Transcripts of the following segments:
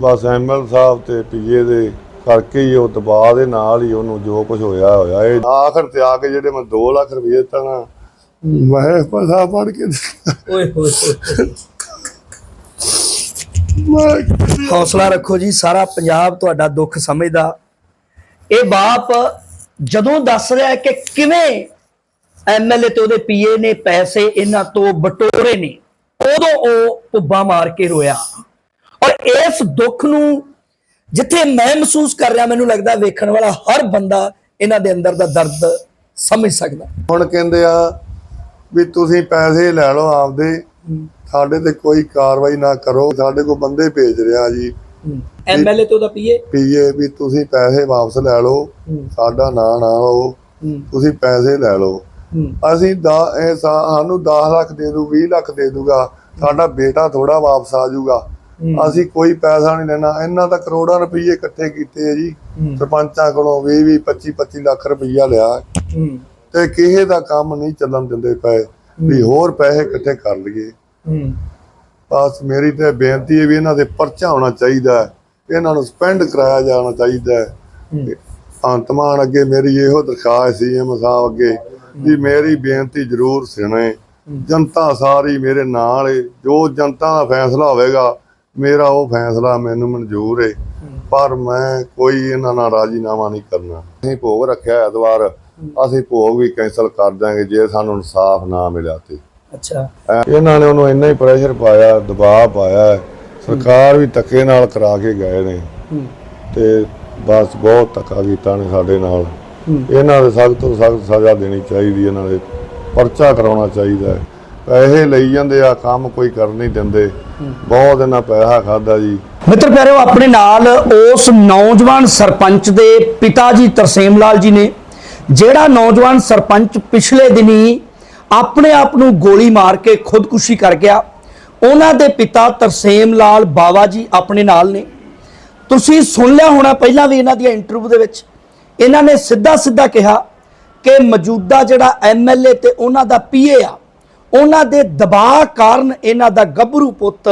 ਬਸ ML ਸਾਹਿਬ ਤੇ ਪੀਏ ਦੇ ਕਰਕੇ ਹੀ ਉਹ ਦਬਾਅ ਦੇ ਨਾਲ ਹੀ ਉਹਨੂੰ ਜੋ ਕੁਝ ਹੋਇਆ ਹੋਇਆ ਇਹ ਆਖਰ ਤੇ ਆ ਕੇ ਜਿਹੜੇ ਮੈਂ 2 ਲੱਖ ਰੁਪਏ ਦਿੱਤਾ ਨਾ ਮੈਂ ਪਤਾ ਪੜ ਕੇ ਓਏ ਹੋਏ ਹੌਸਲਾ ਰੱਖੋ ਜੀ ਸਾਰਾ ਪੰਜਾਬ ਤੁਹਾਡਾ ਦੁੱਖ ਸਮਝਦਾ। ਇਹ ਬਾਪ ਜਦੋਂ ਦੱਸ ਰਿਹਾ ਕਿ ਕਿਵੇਂ ਐਮਐਲਏ ਤੇ ਉਹਦੇ ਪੀਏ ਨੇ ਪੈਸੇ ਇਹਨਾਂ ਤੋਂ ਬਟੋਰੇ ਨੇ ਉਦੋਂ ਉਹ ਪੁੱਬਾ ਮਾਰ ਕੇ ਰੋਇਆ। ਔਰ ਇਸ ਦੁੱਖ ਨੂੰ ਜਿੱਥੇ ਮੈਂ ਮਹਿਸੂਸ ਕਰ ਰਿਹਾ ਮੈਨੂੰ ਲੱਗਦਾ ਵੇਖਣ ਵਾਲਾ ਹਰ ਬੰਦਾ ਇਹਨਾਂ ਦੇ ਅੰਦਰ ਦਾ ਦਰਦ ਸਮਝ ਸਕਦਾ। ਹੁਣ ਕਹਿੰਦੇ ਆ ਵੀ ਤੁਸੀਂ ਪੈਸੇ ਲੈ ਲਓ ਆਪਦੇ ਸਾਡੇ ਤੇ ਕੋਈ ਕਾਰਵਾਈ ਨਾ ਕਰੋ ਸਾਡੇ ਕੋਲ ਬੰਦੇ ਭੇਜ ਰਿਹਾ ਜੀ। ਐਮਐਲਏ ਤੇ ਉਹਦਾ ਪੀਏ? ਪੀਏ ਵੀ ਤੁਸੀਂ ਪੈਸੇ ਵਾਪਸ ਲੈ ਲਓ ਸਾਡਾ ਨਾਂ ਨਾ ਲਓ ਤੁਸੀਂ ਪੈਸੇ ਲੈ ਲਓ। ਅਸੀਂ ਦਾ ਸਾਨੂੰ 10 ਲੱਖ ਦੇ ਦੂ 20 ਲੱਖ ਦੇ ਦੂਗਾ ਸਾਡਾ ਬੇਟਾ ਥੋੜਾ ਵਾਪਸ ਆ ਜਾਊਗਾ। ਅਸੀਂ ਕੋਈ ਪੈਸਾ ਨਹੀਂ ਲੈਣਾ। ਇਹਨਾਂ ਤਾਂ ਕਰੋੜਾਂ ਰੁਪਏ ਇਕੱਠੇ ਕੀਤੇ ਆ ਜੀ। ਸਰਪੰਚਾਂ ਕੋਲੋਂ 20 20 25 25 ਲੱਖ ਰੁਪਈਆ ਲਿਆ। ਤੇ ਕਿਸੇ ਦਾ ਕੰਮ ਨਹੀਂ ਚੱਲਣ ਦਿੰਦੇ ਪਏ। ਵੀ ਹੋਰ ਪੈਸੇ ਇਕੱਠੇ ਕਰ ਲਈਏ। ਬਸ ਮੇਰੀ ਤੇ ਬੇਨਤੀ ਹੈ ਵੀ ਇਹਨਾਂ ਦੇ ਪਰਚਾ ਹੋਣਾ ਚਾਹੀਦਾ ਇਹਨਾਂ ਨੂੰ ਸਪੈਂਡ ਕਰਾਇਆ ਜਾਣਾ ਚਾਹੀਦਾ ਅੰਤਮਾਨ ਅੱਗੇ ਮੇਰੀ ਇਹੋ ਦਰਖਾਸਤ ਸੀ ਐਮ ਸਾਹਿਬ ਅੱਗੇ ਵੀ ਮੇਰੀ ਬੇਨਤੀ ਜ਼ਰੂਰ ਸੁਣੇ। ਜਨਤਾ ਸਾਰੀ ਮੇਰੇ ਨਾਲ ਏ। ਜੋ ਜਨਤਾ ਦਾ ਫੈਸਲਾ ਹੋਵੇਗਾ ਮੇਰਾ ਉਹ ਫੈਸਲਾ ਮੈਨੂੰ ਮਨਜ਼ੂਰ ਏ ਪਰ ਮੈਂ ਕੋਈ ਇਹਨਾਂ ਨਾਲ ਰਾਜੀਨਾਮਾ ਨਹੀਂ ਕਰਨਾ। ਅਸੀਂ ਭੋਗ ਰੱਖਿਆ ਐਤਵਾਰ ਅਸੀਂ ਭੋਗ ਵੀ ਕੈਂਸਲ ਕਰ ਦਾਂਗੇ ਜੇ ਸਾਨੂੰ ਇਨਸਾਫ ਨਾ ਮਿਲਿਆ ਤੇ। ਅੱਛਾ। ਇਹਨਾਂ ਨੇ ਉਹਨੂੰ ਇੰਨਾ ਹੀ ਪ੍ਰੈਸ਼ਰ ਪਾਇਆ ਦਬਾਅ ਪਾਇਆ ਹੈ। ਸਰਕਾਰ ਵੀ ਧੱਕੇ ਨਾਲ ਕਰਾ ਕੇ ਗਏ ਨੇ। ਤੇ ਬਸ ਬਹੁਤ ਧੱਕਾ ਕੀਤਾ ਨੇ ਸਾਡੇ ਨਾਲ। ਇਹਨਾਂ ਦੇ ਸਖਤ ਤੋਂ ਸਖਤ ਸਜ਼ਾ ਦੇਣੀ ਚਾਹੀਦੀ ਇਹਨਾਂ ਦੇ ਪਰਚਾ ਕਰਾਉਣਾ ਚਾਹੀਦਾ। ਹੈ ਪੈਸੇ ਲਈ ਜਾਂਦੇ ਆ, ਕੰਮ ਕੋਈ ਕਰ ਨਹੀਂ ਦਿੰਦੇ। ਬਹੁਤ ਇਹਨਾਂ ਪੈਸਾ ਖਾਦਾ ਜੀ। ਮਿੱਤਰ ਪਿਆਰਿਓ, ਆਪਣੇ ਨਾਲ ਉਸ ਨੌਜਵਾਨ ਸਰਪੰਚ ਦੇ ਪਿਤਾ ਜੀ ਤਰਸੇਮ ਲਾਲ ਜੀ ਨੇ, ਜਿਹੜਾ ਨੌਜਵਾਨ ਸਰਪੰਚ ਪਿਛਲੇ ਦਿਨੀ ਆਪਣੇ ਆਪ ਨੂੰ ਗੋਲੀ ਮਾਰ ਕੇ ਖੁਦਕੁਸ਼ੀ ਕਰ ਗਿਆ, ਉਹਨਾਂ ਦੇ ਪਿਤਾ ਤਰਸੇਮ ਲਾਲ ਬਾਵਾ ਜੀ ਆਪਣੇ ਨਾਲ ਨੇ। ਤੁਸੀਂ ਸੁਣ ਲਿਆ ਹੋਣਾ ਪਹਿਲਾਂ ਵੀ ਇਹਨਾਂ ਦੀਆਂ ਇੰਟਰਵਿਊ ਦੇ ਵਿੱਚ। ਇਹਨਾਂ ਨੇ ਸਿੱਧਾ ਸਿੱਧਾ ਕਿਹਾ ਕਿ ਮੌਜੂਦਾ ਜਿਹੜਾ ਐਮਐਲਏ ਤੇ ਉਹਨਾਂ ਦਾ ਪੀਏ ਆ ਉਹਨਾਂ ਦੇ ਦਬਾਅ ਕਾਰਨ ਇਹਨਾਂ ਦਾ ਗੱਭਰੂ ਪੁੱਤ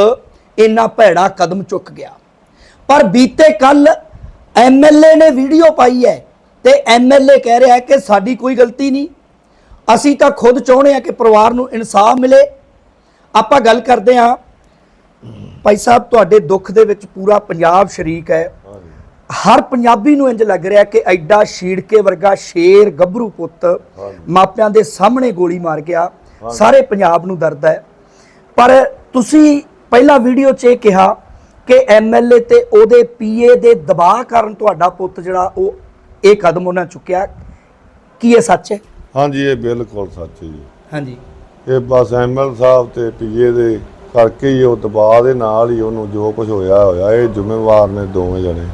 ਇੰਨਾ ਭੈੜਾ ਕਦਮ ਚੁੱਕ ਗਿਆ। ਪਰ ਬੀਤੇ ਕੱਲ ਐਮਐਲਏ ਨੇ ਵੀਡੀਓ ਪਾਈ ਹੈ ਤੇ ਐਮਐਲਏ ਕਹਿ ਰਿਹਾ ਹੈ ਕਿ ਸਾਡੀ ਕੋਈ ਗਲਤੀ ਨਹੀਂ। ਅਸੀਂ ਤਾਂ ਖੁਦ ਚਾਹੁੰਦੇ ਆ ਕਿ ਪਰਿਵਾਰ ਨੂੰ ਇਨਸਾਫ ਮਿਲੇ। ਆਪਾਂ ਗੱਲ ਕਰਦੇ ਹਾਂ। ਭਾਈ ਸਾਹਿਬ ਤੁਹਾਡੇ ਦੁੱਖ ਦੇ ਵਿੱਚ ਪੂਰਾ ਪੰਜਾਬ ਸ਼ਰੀਕ ਹੈ। ਹਰ ਪੰਜਾਬੀ ਨੂੰ ਇੰਜ ਲੱਗ ਰਿਹਾ ਕਿ ਐਡਾ ਛੀੜਕੇ ਵਰਗਾ ਸ਼ੇਰ ਗੱਭਰੂ ਪੁੱਤ ਮਾਪਿਆਂ ਦੇ ਸਾਹਮਣੇ ਗੋਲੀ ਮਾਰ ਗਿਆ। ਸਾਰੇ ਪੰਜਾਬ ਨੂੰ ਦਰਦ ਹੈ। ਪਰ ਤੁਸੀਂ ਪਹਿਲਾ ਵੀਡੀਓ 'ਚ ਇਹ ਕਿਹਾ ਕਿ ਐਮਐਲਏ ਤੇ ਉਹਦੇ ਪੀਏ ਦੇ ਦਬਾਅ ਕਾਰਨ ਤੁਹਾਡਾ ਪੁੱਤ ਜਿਹੜਾ ਉਹ ਇਹ ਕਦਮ ਉਹਨਾਂ ਚੁੱਕਿਆ। ਕੀ ਇਹ ਸੱਚ ਹੈ? ਹਾਂਜੀ ਇਹ ਬਿਲਕੁਲ ਸੱਚ ਹੈ ਜੀ। ਹਾਂਜੀ। ਇਹ ਬਸ ਐਮਐਲ ਸਾਹਿਬ ਤੇ ਪੀਏ ਦੇ ਕਰਕੇ ਹੀ ਉਹ ਦਬਾਅ ਦੇ ਨਾਲ ਹੀ ਉਹਨੂੰ ਜੋ ਕੁਝ ਹੋਇਆ ਹੋਇਆ। ਇਹ ਜ਼ਿੰਮੇਵਾਰ ਨੇ ਦੋਵੇਂ ਜਣੇ।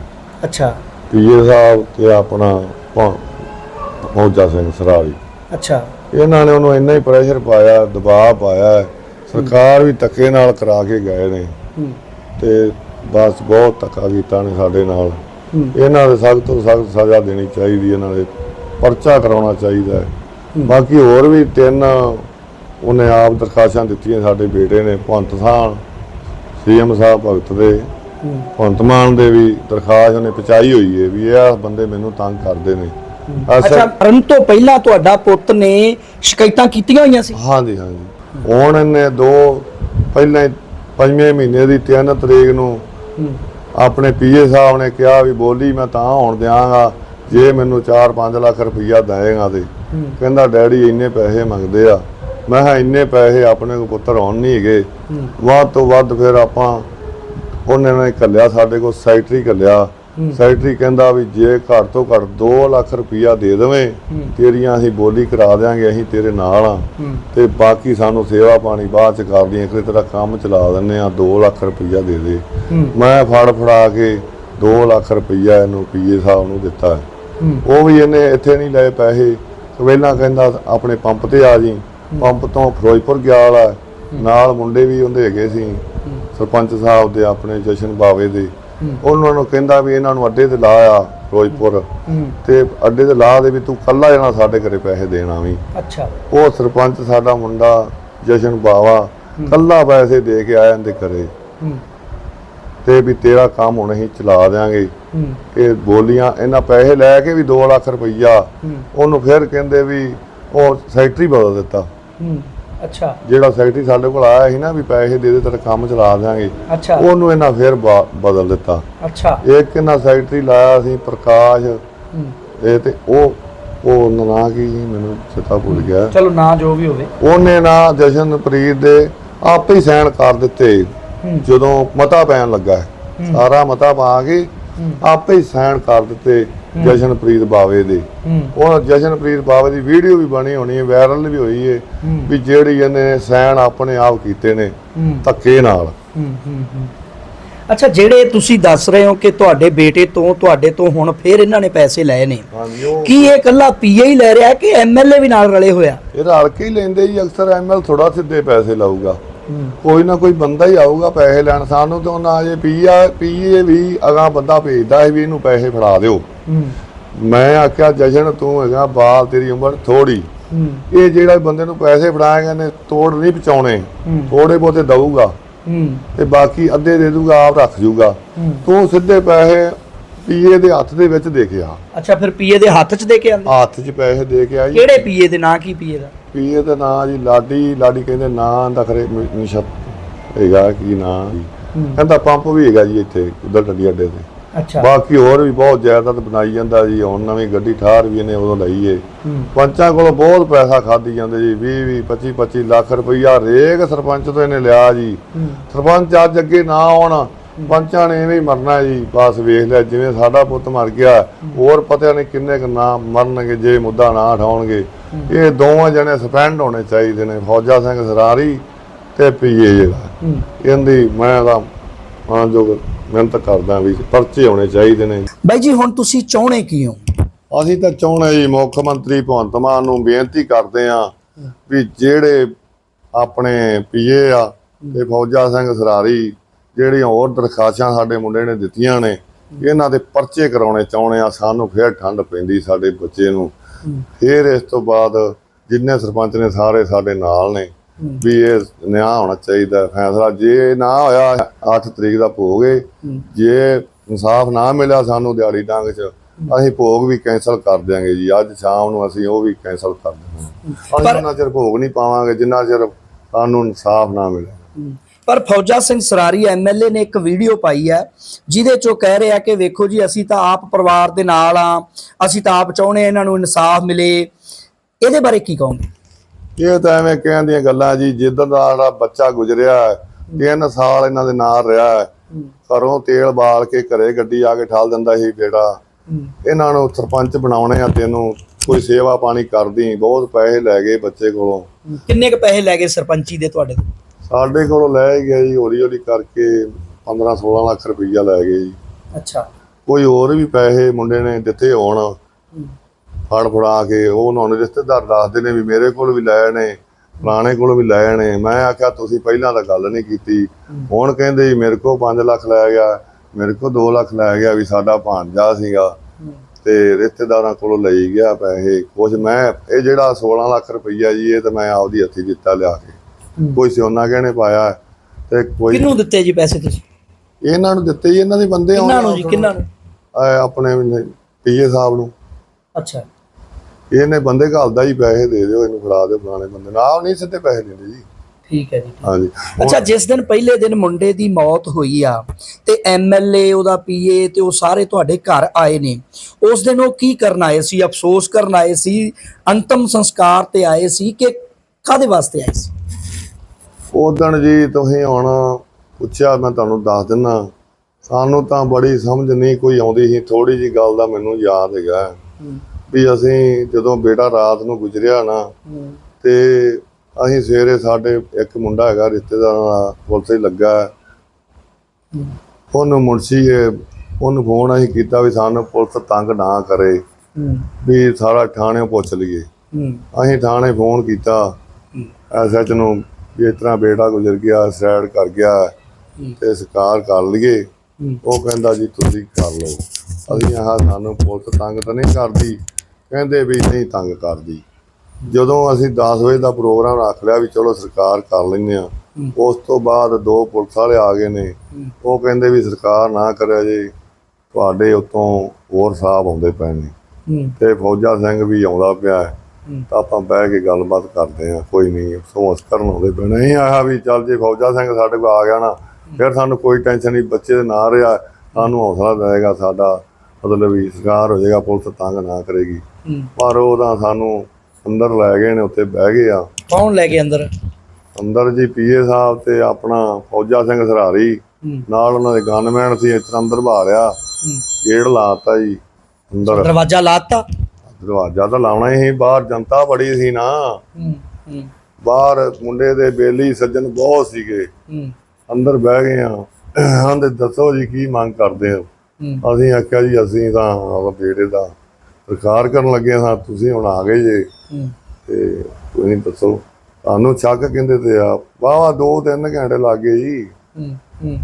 ਅੱਛਾ। ਪੀਏ ਸਾਹਿਬ ਤੇ ਆਪਣਾ ਮੌਜਾ ਸਿੰਘ ਸਰਾਲੀ। ਅੱਛਾ। ਇਹਨਾਂ ਨੇ ਉਹਨੂੰ ਇੰਨਾ ਹੀ ਪ੍ਰੈਸ਼ਰ ਪਾਇਆ ਦਬਾਅ ਪਾਇਆ। ਸਰਕਾਰ ਵੀ ਧੱਕੇ ਨਾਲ ਕਰਾ ਕੇ ਗਏ ਨੇ। ਤੇ ਬਸ ਬਹੁਤ ਧੱਕਾ ਕੀਤਾ ਨੇ ਸਾਡੇ ਨਾਲ। ਇਹਨਾਂ ਦੇ ਸਖਤ ਤੋਂ ਸਖਤ ਸਜ਼ਾ ਦੇਣੀ ਚਾਹੀਦੀ ਇਹਨਾਂ ਦੇ ਪਰਚਾ ਕਰਾਉਣਾ ਚਾਹੀਦਾ ਹੈ। ਬਾਕੀ ਹੋਰ ਵੀ ਤਿੰਨ ਉਹਨੇ ਆਪ ਦਰਖਾਸਤਾਂ ਦਿੱਤੀਆਂ ਸਾਡੇ ਬੇਟੇ ਨੇ ਭੰਤ ਸਾਹ ਸੀਐਮ ਸਾਹਿਬ ਭਗਤ ਦੇ। ਭਗਵੰਤ ਮਾਨ ਦੇ ਵੀ ਦਰਖਾਸਤ ਉਹਨੇ ਪਹੁੰਚਾਈ ਹੋਈ ਹੈ ਵੀ ਇਹ ਬੰਦੇ ਮੈਨੂੰ ਤੰਗ ਕਰਦੇ ਨੇ। ਅੱਛਾ ਕਰਨ ਤੋਂ ਪਹਿਲਾਂ ਤੁਹਾਡਾ ਪੁੱਤ ਨੇ ਸ਼ਿਕਾਇਤਾਂ ਕੀਤੀਆਂ ਹੋਈਆਂ ਸੀ? ਹਾਂਜੀ ਹਾਂਜੀ। ਹੁਣ ਇਹਨੇ ਦੋ ਪਹਿਲਾਂ ਪੰਜਵੇਂ ਮਹੀਨੇ ਦੀ 3 ਤਰੀਕ ਨੂੰ ਆਪਣੇ ਪੀਏ ਸਾਹਿਬ ਨੇ ਕਿਹਾ ਵੀ ਬੋਲੀ ਮੈਂ ਤਾਂ ਹੋਣ ਦਿਆਂਗਾ ਜੇ ਮੈਨੂੰ 4-5 ਲੱਖ ਰੁਪਈਆ ਦੇਏਗਾ ਤੇ। ਕਹਿੰਦਾ ਡੈਡੀ ਇੰਨੇ ਪੈਸੇ ਮੰਗਦੇ ਆ। ਮੈਂ ਕਿਹਾ ਇੰਨੇ ਪੈਸੇ ਆਪਣੇ ਕੋ ਪੁੱਤਰ ਹੋਣ ਨਹੀਂ ਹੈਗੇ। ਵੱਧ ਤੋਂ ਵੱਧ ਫਿਰ ਆਪਾਂ ਉਹਨੇ ਨੇ ਕੱਲਿਆ ਸਾਡੇ ਕੋਲ ਸੈਕਟਰੀ ਕੱਲਿਆ ਸੈਕਟਰੀ ਕਹਿੰਦਾ ਵੀ ਜੇ ਘੱਟ ਤੋਂ ਘੱਟ 2 ਲੱਖ ਰੁਪਈਆ ਦੇ ਦੇਵੇਂ ਤੇਰੀਆਂ ਅਸੀਂ ਬੋਲੀ ਕਰਾ ਦਿਆਂਗੇ ਅਸੀਂ ਤੇਰੇ ਨਾਲ ਆ। ਤੇ ਬਾਕੀ ਸਾਨੂੰ ਸੇਵਾ ਪਾਣੀ ਬਾਅਦ ਚ ਕਰ ਦੀਆਂ ਕਿ ਤੇਰਾ ਕੰਮ ਚਲਾ ਦਿੰਨੇ ਆ 2 ਲੱਖ ਰੁਪਈਆ ਦੇ ਦੇ। ਮੈਂ ਫੜ ਫੜਾ ਕੇ 2 ਲੱਖ ਰੁਪਈਆ ਇਹਨੂੰ ਪੀਏ ਸਾਹਿਬ ਨੂੰ ਦਿੱਤਾ। ਉਹ ਵੀ ਇਹਨੇ ਇੱਥੇ ਨਹੀਂ ਲਏ ਪੈਸੇ। ਪਹਿਲਾਂ ਕਹਿੰਦਾ ਆਪਣੇ ਪੰਪ ਤੇ ਆ ਜੀ। ਪੰਪ ਤੋਂ ਫਿਰੋਜ਼ਪੁਰ ਗਿਆ ਵਾਲਾ। ਨਾਲ ਮੁੰਡੇ ਵੀ ਉਹਦੇ ਹੈਗੇ ਸੀ। ਸਰਪੰਚ ਸਾਹਿਬ ਦੇ ਆਪਣੇ ਜਸ਼ਨ ਬਾਵੇ ਦੇ। ਉਹਨਾਂ ਨੂੰ ਕਹਿੰਦਾ ਵੀ ਇਹਨਾਂ ਨੂੰ ਅੱਡੇ ਤੇ ਲਾ ਆ ਫਿਰੋਜ਼ਪੁਰ। ਤੇ ਅੱਡੇ ਤੇ ਲਾ ਦੇ ਵੀ ਤੂੰ ਕੱਲਾ ਜਾਣਾ ਸਾਡੇ ਘਰੇ ਪੈਸੇ ਦੇਣਾ ਵੀ ਅੱਛਾ। ਉਹ ਸਰਪੰਚ ਸਾਡਾ ਮੁੰਡਾ ਜਸ਼ਨ ਬਾਵਾ ਕੱਲਾ ਪੈਸੇ ਦੇ ਕੇ ਆਇਆ ਇਹਦੇ ਘਰੇ। ਤੇ ਵੀ ਤੇਰਾ ਕੰਮ ਹੁਣ ਅਸੀਂ ਚਲਾ ਦਿਆਂਗੇ। ਹੂੰ। ਇਹ ਬੋਲੀਆਂ ਇਹਨਾਂ ਪੈਸੇ ਲੈ ਕੇ ਵੀ 2 ਲੱਖ ਰੁਪਈਆ। ਉਹਨੂੰ ਫਿਰ ਕਹਿੰਦੇ ਵੀ ਉਹ ਸੈਕਟਰੀ ਬਦਲ ਦਿੱਤਾ। ਅੱਛਾ। ਜਿਹੜਾ ਸੈਕਟਰੀ ਸਾਡੇ ਕੋਲ ਆਇਆ ਸੀ ਨਾ ਵੀ ਪੈਸੇ ਦੇ ਦੇ ਤੇਰਾ ਕੰਮ ਚਲਾ ਦਿਆਂਗੇ। ਅੱਛਾ। ਉਹਨੂੰ ਇਹਨਾਂ ਫਿਰ ਬ- ਬਦਲ ਦਿੱਤਾ। ਅੱਛਾ। ਇੱਕ ਇਹਨਾਂ ਸੈਕਟਰੀ ਲਾਇਆ ਸੀ ਪ੍ਰਕਾਸ਼। ਇਹ ਤੇ ਉਹ ਉਹ ਨਾਂ ਕੀ ਸੀ, ਮੈਨੂੰ ਚੇਤਾ ਭੁੱਲ ਗਿਆ। ਚਲੋ ਨਾ ਜੋ ਵੀ ਹੋਵੇ। ਉਹਨੇ ਨਾ ਜਸ਼ਨਪ੍ਰੀਤ ਦੇ ਆਪੇ ਹੀ ਸਾਈਨ ਕਰ ਦਿੱਤੇ। ਜਦੋਂ ਮਤਾ ਪੈਣ ਲੱਗਾ। ਸਾਰਾ ਮਤਾ ਪਾ ਕੇ। ਆਪੇ ਹੀ ਸਾਈਨ ਕਰ ਦਿੱਤੇ। ਜਸ਼ਨਪ੍ਰੀਤ ਬਾਵੇ ਦੇ। ਉਹ ਜਸ਼ਨਪ੍ਰੀਤ ਬਾਵੇ ਦੀ ਵੀਡੀਓ ਵੀ ਬਣੀ ਹੋਣੀ ਹੈ ਵਾਇਰਲ ਵੀ ਹੋਈ ਹੈ। ਵੀ ਜਿਹੜੀ ਇਹਨੇ ਸਾਈਨ ਆਪਣੇ ਆਪ ਕੀਤੇ ਨੇ ਧੱਕੇ ਨਾਲ। ਅੱਛਾ ਜਿਹੜੇ ਤੁਸੀਂ ਦੱਸ ਰਹੇ ਹੋ ਕਿ ਤੁਹਾਡੇ ਬੇਟੇ ਤੋਂ ਤੁਹਾਡੇ ਤੋਂ ਹੁਣ ਫੇਰ ਇਹਨਾਂ ਨੇ ਪੈਸੇ ਲਏ ਨੇ। ਕੀ ਇਹ ਇਕੱਲਾ ਪੀਏ ਹੀ ਲੈ ਰਿਹਾ ਕਿ ਐਮਐਲਏ ਵੀ ਨਾਲ ਰਲੇ ਹੋਇਆ? ਇਹ ਰਲ ਕੇ ਹੀ ਲੈਂਦੇ ਜੀ ਅਕਸਰ ਐਮਐਲ ਥੋੜਾ ਸਿੱਧੇ ਪੈਸੇ ਲਾਊਗਾ। ਕੋਈ ਨਾ ਕੋਈ ਬੰਦਾ ਹੀ ਆਊਗਾ ਪੈਸੇ ਲੈਣ। ਸਾਨੂੰ ਤਾਂ ਨਾ ਜੇ ਪੀਆ ਪੀਏ ਵੀ ਅਗਾ ਬੰਦਾ ਭੇਜਦਾ ਹੈ ਵੀ ਇਹਨੂੰ ਪੈਸੇ ਫੜਾ ਦਿਓ। ਮੈਂ ਆਖਿਆ ਜਸ਼ਨ ਤੂੰ ਹੈਗਾ ਬਾਲ ਤੇਰੀ ਉਮਰ ਥੋੜੀ ਇਹ ਜਿਹੜਾ ਬੰਦੇ ਨੂੰ ਪੈਸੇ ਫੜਾਏਗਾ ਨੇ ਤੋੜ ਨਹੀਂ ਪਹੁੰਚਾਉਣੇ। ਹੂੰ। ਥੋੜੇ ਬਹੁਤੇ ਦਊਗਾ। ਤੇ ਬਾਕੀ ਅੱਧੇ ਦੇ ਦੂਗਾ ਆਪ ਰੱਖ ਜੂਗਾ। ਤੂੰ ਸਿੱਧੇ ਪੈਸੇ ਪੀਏ ਦੇ ਹੱਥ ਦੇ ਵਿੱਚ ਦੇ ਕੇ ਆ। ਅੱਛਾ ਫਿਰ ਪੀਏ ਦੇ ਹੱਥ 'ਚ ਦੇ ਕੇ ਆਂਦੇ ਹੱਥ 'ਚ ਪੈਸੇ ਦੇ ਕੇ ਆਈ। ਕਿਹੜੇ ਪੀਏ ਦੇ ਨਾਂ ਕੀ ਪੀਏ ਦਾ? ਪੀਏ ਦਾ ਨਾਂ ਜੀ ਲਾਡੀ ਲਾਡੀ ਕਹਿੰਦੇ ਨਾਂ ਦਾ ਖਰੇ ਨਿਸ਼ਤ ਹੈਗਾ ਕੀ ਨਾਂ ਕਹਿੰਦਾ ਪੰਪ ਵੀ ਹੈਗਾ ਜੀ ਇੱਥੇ ਉਧਰ ਟੱਡੀ ਅੱਡੇ ਤੇ। ਅੱਛਾ। ਬਾਕੀ ਹੋਰ ਵੀ ਬਹੁਤ ਜਾਇਦਾਦ ਬਣਾਈ ਜਾਂਦਾ ਜੀ ਹੁਣ ਨਵੀਂ ਗੱਡੀ ਠਾਰ ਵੀ ਇਹਨੇ ਉਦੋਂ ਲਈ ਏ। ਪੰਚਾਂ ਕੋਲੋਂ ਬਹੁਤ ਪੈਸਾ ਖਾਦੀ ਜਾਂਦੇ ਜੀ 20 20 25 25 ਲੱਖ ਰੁਪਈਆ ਹਰੇਕ ਸਰਪੰਚ ਤੋਂ ਇਹਨੇ ਲਿਆ ਜੀ। ਸਰਪੰਚ ਅੱਜ ਅੱਗੇ ਨਾ ਆਉਣ ਪੰਚਾਂ ਨੇ ਐਵੇਂ ਹੀ ਮਰਨਾ ਜੀ। ਬਸ ਵੇਖ ਲਿਆ ਜਿਵੇਂ ਸਾਡਾ ਪੁੱਤ ਮਰ ਗਿਆ ਹੋਰ ਪਤਾ ਨਹੀਂ ਕਿੰਨੇ ਕੁ ਨਾ ਮਰਨਗੇ ਜੇ ਮੁੱਦਾ ਨਾ ਉਠਾਉਣਗੇ। ਇਹ ਦੋਵਾਂ ਜਣੇ ਸਪੈਂਡ ਹੋਣੇ ਚਾਹੀਦੇ ਨੇ ਫੌਜਾ ਸਿੰਘ ਸਰਾਰੀ ਤੇ ਪੀਏ ਜਿਹੜਾ। ਇਹਦੀ ਮੈਂ ਤਾਂ ਹਾਂ ਜੋ ਮਿਹਨਤ ਕਰਦਾ ਵੀ ਪਰਚੇ ਹੋਣੇ ਚਾਹੀਦੇ ਨੇ। ਬਾਈ ਜੀ ਹੁਣ ਤੁਸੀਂ ਚਾਹੁੰਦੇ ਕੀ ਹੋ? ਅਸੀਂ ਤਾਂ ਚਾਹੁੰਦੇ ਜੀ ਮੁੱਖ ਮੰਤਰੀ ਭਗਵੰਤ ਮਾਨ ਨੂੰ ਬੇਨਤੀ ਕਰਦੇ ਆ ਵੀ ਜਿਹੜੇ ਆਪਣੇ ਪੀਏ ਆ ਤੇ ਫੌਜਾ ਸਿੰਘ ਸਰਾਰੀ ਜਿਹੜੀਆਂ ਹੋਰ ਦਰਖਾਸਤਾਂ ਸਾਡੇ ਮੁੰਡੇ ਨੇ ਦਿੱਤੀਆਂ ਨੇ ਇਹਨਾਂ ਦੇ ਪਰਚੇ ਕਰਾਉਣੇ ਚਾਹੁੰਦੇ ਆ ਸਾਨੂੰ ਫੇਰ ਠੰਡ ਪੈਂਦੀ ਸਾਡੇ ਬੱਚੇ ਨੂੰ। ਫੇਰ ਇਸ ਤੋਂ ਬਾਅਦ ਜਿੰਨੇ ਸਰਪੰਚ ਨੇ ਸਾਰੇ ਸਾਡੇ ਨਾਲ ਨੇ ਵੀ ਇਹ ਨਿਆਂ ਹੋਣਾ ਚਾਹੀਦਾ ਫੈਸਲਾ ਜੇ ਨਾ ਹੋਇਆ 8 ਤਰੀਕ ਦਾ ਭੋਗ ਏ। ਜੇ ਇਨਸਾਫ ਨਾ ਮਿਲਿਆ ਸਾਨੂੰ ਦਿਹਾੜੀ ਡੰਗ ਚ ਅਸੀਂ ਭੋਗ ਵੀ ਕੈਨਸਲ ਕਰ ਦਿਆਂਗੇ ਜੀ ਅੱਜ ਸ਼ਾਮ ਨੂੰ ਅਸੀਂ ਉਹ ਵੀ ਕੈਨਸਲ ਕਰ ਦਿਆਂਗੇ। ਅਸੀਂ ਉਹਨਾਂ ਚਿਰ ਭੋਗ ਨਹੀਂ ਪਾਵਾਂਗੇ ਜਿੰਨਾ ਚਿਰ ਸਾਨੂੰ ਇਨਸਾਫ ਨਾ ਮਿਲੇ। ਪਰ ਫੌਜਾ ਸਿੰਘ ਸਰਾਰੀ ਐਮਐਲਏ ਨੇ ਇੱਕ ਵੀਡੀਓ ਪਾਈ ਹੈ ਜਿਹਦੇ ਚੋਂ ਕਹਿ ਰਿਹਾ ਕਿ ਵੇਖੋ ਜੀ ਅਸੀਂ ਤਾਂ ਆਪ ਪਰਿਵਾਰ ਦੇ ਨਾਲ ਆ ਅਸੀਂ ਤਾਂ ਆਪ ਚਾਹੁੰਦੇ ਇਹਨਾਂ ਨੂੰ ਇਨਸਾਫ ਮਿਲੇ। ਇਹਦੇ ਬਾਰੇ ਕੀ ਕਹੋਗੇ? ਇਹ ਤਾਂ ਐਵੇਂ ਕਹਿਣ ਦੀਆਂ ਗੱਲਾਂ ਜੀ ਜਿੱਦਾਂ ਦਾ ਸਾਡਾ ਬੱਚਾ ਗੁਜ਼ਰਿਆ ਹੈ, ਤਿੰਨ ਸਾਲ ਇਹਨਾਂ ਦੇ ਨਾਲ ਰਿਹਾ ਹੈ। ਘਰੋਂ ਤੇਲ ਬਾਲ ਕੇ ਘਰੇ ਗੱਡੀ ਆ ਕੇ ਠਾਲ ਦਿੰਦਾ ਸੀ ਬੇਟਾ। ਇਹਨਾਂ ਨੂੰ ਸਰਪੰਚ ਬਣਾਉਣੇ ਆ ਤੈਨੂੰ ਕੋਈ ਸੇਵਾ ਪਾਣੀ ਕਰਦੀ ਬਹੁਤ ਪੈਸੇ ਲੈ ਗਏ ਬੱਚੇ ਕੋਲੋਂ। ਕਿੰਨੇ ਕ ਪੈਸੇ ਲੈ ਗਏ ਸਰਪੰਚੀ ਦੇ ਤੁਹਾਡੇ ਤੋਂ ਸਾਡੇ ਕੋਲੋਂ ਲੈ ਗਿਆ ਜੀ ਹੌਲੀ ਹੌਲੀ ਕਰਕੇ 15 16 ਲੱਖ ਰੁਪਈਆ ਲੈ ਗਏ ਜੀ। ਅੱਛਾ। ਕੋਈ ਹੋਰ ਵੀ ਪੈਸੇ ਮੁੰਡੇ ਨੇ ਦਿੱਤੇ ਹੋਣ ਫੜ ਫੜਾ ਕੇ ਉਹ ਉਹਨਾਂ ਨੂੰ ਰਿਸ਼ਤੇਦਾਰ ਦੱਸਦੇ ਨੇ ਵੀ ਮੇਰੇ ਕੋਲ ਵੀ ਲਏ ਨੇ ਫਲਾਣੇ ਕੋਲ ਵੀ ਲਏ ਨੇ। ਮੈਂ ਆਖਿਆ ਤੁਸੀਂ ਪਹਿਲਾਂ ਤਾਂ ਗੱਲ ਨਹੀਂ ਕੀਤੀ। ਹੁਣ ਕਹਿੰਦੇ ਜੀ ਮੇਰੇ ਕੋਲ 5 ਲੱਖ ਲੈ ਗਿਆ ਮੇਰੇ ਕੋਲ 2 ਲੱਖ ਲੈ ਗਿਆ ਵੀ ਸਾਡਾ ਭਾਂਜਾ ਸੀਗਾ। ਤੇ ਰਿਸ਼ਤੇਦਾਰਾਂ ਕੋਲੋਂ ਲਈ ਗਿਆ ਪੈਸੇ। ਕੁਝ ਮੈਂ ਇਹ ਜਿਹੜਾ 16 ਲੱਖ ਰੁਪਈਆ ਜੀ ਇਹ ਤਾਂ ਮੈਂ ਆਪਦੀ ਹੱਥੀ ਦਿੱਤਾ ਲਿਆ ਕੇ। ਕੋਈ ਸੋਨਾ ਗਹਿਣੇ ਪਾਇਆ ਤੇ ਕੋਈ ਕਿਹਨੂੰ ਦਿੱਤੇ ਜੀ ਪੈਸੇ ਤੁਸੀਂ? ਇਹਨਾਂ ਨੂੰ ਦਿੱਤੇ ਜੀ ਇਹਨਾਂ ਦੇ ਬੰਦੇ ਆਉਣ ਨੂੰ ਜੀ ਨੂੰ? ਆਏ ਆਪਣੇ ਪੀਏ ਸਾਹਿਬ ਨੂੰ। ਅੱਛਾ। ਇਹਨੇ ਬੰਦੇ ਘਾਲਦਾ ਹੀ ਪੈਸੇ ਦੇ ਦਿਓ ਇਹਨੂੰ ਫੜਾ ਦਿਓ ਫਲਾਣੇ ਬੰਦੇ ਨੂੰ। ਆਹ ਨਹੀਂ ਸਿੱਧੇ ਪੈਸੇ ਦਿੰਦੇ ਜੀ। ਠੀਕ ਹੈ ਜੀ ਹਾਂਜੀ। ਅੱਛਾ ਜਿਸ ਦਿਨ ਪਹਿਲੇ ਦਿਨ ਮੁੰਡੇ ਦੀ ਮੌਤ ਹੋਈ ਆ ਤੇ ਐਮਐਲਏ ਉਹਦਾ ਪੀਏ ਤੇ ਉਹ ਸਾਰੇ ਤੁਹਾਡੇ ਘਰ ਆਏ ਨੇ ਉਸ ਦਿਨ ਉਹ ਕੀ ਕਰਨ ਆਏ ਸੀ? ਅਫਸੋਸ ਕਰਨ ਆਏ ਸੀ? ਅੰਤਮ ਸੰਸਕਾਰ ਤੇ ਆਏ ਸੀ ਕਿ ਕਾਦੇ ਵਾਸਤੇ ਆਏ ਸੀ? ਉਦਣ ਜੀ ਤੁਸੀਂ ਹੁਣ ਪੁੱਛਿਆ ਮੈਂ ਤੁਹਾਨੂੰ ਦੱਸ ਦਿੰਨਾ। ਸਾਨੂੰ ਤਾਂ ਬੜੀ ਸਮਝ ਨਹੀਂ ਕੋਈ ਆਉਂਦੀ ਸੀ। ਥੋੜੀ ਜੀ ਗੱਲ ਦਾ ਮੈਨੂੰ ਯਾਦ ਹੈਗਾ। ਵੀ ਅਸੀਂ ਜਦੋਂ ਬੇਟਾ ਰਾਤ ਨੂੰ ਗੁਜ਼ਰਿਆ ਨਾ ਤੇ ਅਸੀਂ ਸਵੇਰੇ ਸਾਡੇ ਇੱਕ ਮੁੰਡਾ ਹੈਗਾ ਰਿਸ਼ਤੇਦਾਰਾਂ ਦਾ ਪੁਲਿਸ 'ਚ ਲੱਗਾ। ਹੈ। ਉਹਨੂੰ ਮੁਨਸੀ ਹੈ, ਉਹਨੂੰ ਫੋਨ ਅਸੀਂ ਕੀਤਾ ਵੀ ਸਾਨੂੰ ਪੁਲਿਸ ਤੰਗ ਨਾ ਕਰੇ। ਹੂੰ। ਵੀ ਸਾਰਾ ਥਾਣੇ ਪੁੱਛ ਲਈਏ। ਹੂੰ। ਅਸੀਂ ਥਾਣੇ ਫੋਨ ਕੀਤਾ। ਐਸਐਚ ਨੂੰ ਵੀ ਇਸ ਤਰ੍ਹਾਂ ਬੇਟਾ ਗੁਜ਼ਰ ਗਿਆ ਸੈਡ ਕਰ ਗਿਆ ਤੇ ਸਕਾਰ ਕਰ ਲਈਏ। ਉਹ ਕਹਿੰਦਾ ਜੀ ਤੁਸੀਂ ਕਰ ਲਓ। ਅਸੀਂ ਆਹ ਸਾਨੂੰ ਪੁਲਿਸ ਤੰਗ ਤਾਂ ਨਹੀਂ ਕਰਦੀ ਕਹਿੰਦੇ ਵੀ ਨਹੀਂ ਤੰਗ ਕਰਦੀ। ਜਦੋਂ ਅਸੀਂ 10 ਵਜੇ ਦਾ ਪ੍ਰੋਗਰਾਮ ਰੱਖ ਲਿਆ ਵੀ ਚਲੋ ਸਰਕਾਰ ਕਰ ਲੈਂਦੇ ਆ ਉਸ ਤੋਂ ਬਾਅਦ ਦੋ ਪੁਲਿਸ ਵਾਲੇ ਆ ਗਏ ਨੇ। ਉਹ ਕਹਿੰਦੇ ਵੀ ਸਰਕਾਰ ਨਾ ਕਰਿਆ ਜੀ ਤੁਹਾਡੇ ਉੱਤੋਂ ਹੋਰ ਸਾਹਿਬ ਆਉਂਦੇ ਪਏ ਨੇ। ਤੇ ਫੌਜਾ ਸਿੰਘ ਵੀ ਆਉਂਦਾ ਪਿਆ। ਹੈ ਤਾਂ ਆਪਾਂ ਬਹਿ ਕੇ ਗੱਲਬਾਤ ਕਰਦੇ ਆ ਕੋਈ ਨਹੀਂ ਸੋਚ ਕਰਨ ਆਉਂਦੇ ਪਏ ਨੇ ਅਸੀਂ ਆਇਆ ਵੀ ਚੱਲ ਜੇ ਫੌਜਾ ਸਿੰਘ ਸਾਡੇ ਕੋਲ ਆ ਗਿਆ ਨਾ ਫਿਰ ਸਾਨੂੰ ਕੋਈ ਟੈਨਸ਼ਨ ਨਹੀਂ ਬੱਚੇ ਦੇ ਨਾਲ ਰਿਹਾ ਸਾਨੂੰ ਹੌਸਲਾ ਦੇਗਾ ਸਾਡਾ ਮਤਲਬ ਵੀ ਸਰਕਾਰ ਹੋ ਜਾਏਗਾ ਪੁਲਿਸ ਤੰਗ ਨਾ ਕਰੇਗੀ। ਹੂੰ। ਪਰ ਉਹ ਤਾਂ ਸਾਨੂੰ ਅੰਦਰ ਲੈ ਗਏ ਨੇ ਉੱਥੇ ਬਹਿ ਗਏ ਆ। ਕੌਣ ਲੈ ਕੇ ਅੰਦਰ? ਅੰਦਰ ਜੀ ਪੀਏ ਸਾਹਿਬ ਤੇ ਆਪਣਾ ਫੌਜਾ ਸਿੰਘ ਸਰਾਰੀ। ਹੂੰ। ਨਾਲ ਉਹਨਾਂ ਦੇ ਗਨਮੈਨ ਸੀ ਇਸ ਤਰ੍ਹਾਂ ਅੰਦਰ ਬਾ ਲਿਆ ਹੂੰ। ਗੇੜ ਲਾਤਾ ਜੀ ਅੰਦਰ। ਦਰਵਾਜ਼ਾ ਲਾਤਾ ਦਰਵਾਜ਼ਾ ਤਾਂ ਲਾਉਣਾ ਹੀ ਸੀ ਬਾਹਰ ਜਨਤਾ ਬੜੀ ਸੀ ਨਾ। ਹੂੰ ਹੂੰ। ਬਾਹਰ ਮੁੰਡੇ ਦੇ ਬੇਲੀ ਸੱਜਣ ਬਹੁਤ ਸੀਗੇ। ਹੂੰ। ਅੰਦਰ ਬਹਿ ਗਏ ਆ। ਆਂਦੇ ਦੱਸੋ ਜੀ ਕੀ ਮੰਗ ਕਰਦੇ ਹੋ? ਅਸੀਂ ਆਖਿਆ ਜੀ ਅਸੀਂ ਤਾਂ ਬੇਟੇ ਦਾ ਸਰਕਾਰ ਕਰਨ ਲੱਗੇ ਹਾਂ ਤੁਸੀਂ ਹੁਣ ਆ ਗਏ ਜੇ। ਤੇ ਤੁਸੀਂ ਦੱਸੋ ਤੁਹਾਨੂੰ ਸ਼ੱਕ ਕਹਿੰਦੇ ਤੇ ਆ? ਵਾਵਾ ਦੋ ਤਿੰਨ ਘੰਟੇ ਲੱਗ ਗਏ ਜੀ। ਹੂੰ ਹੂੰ।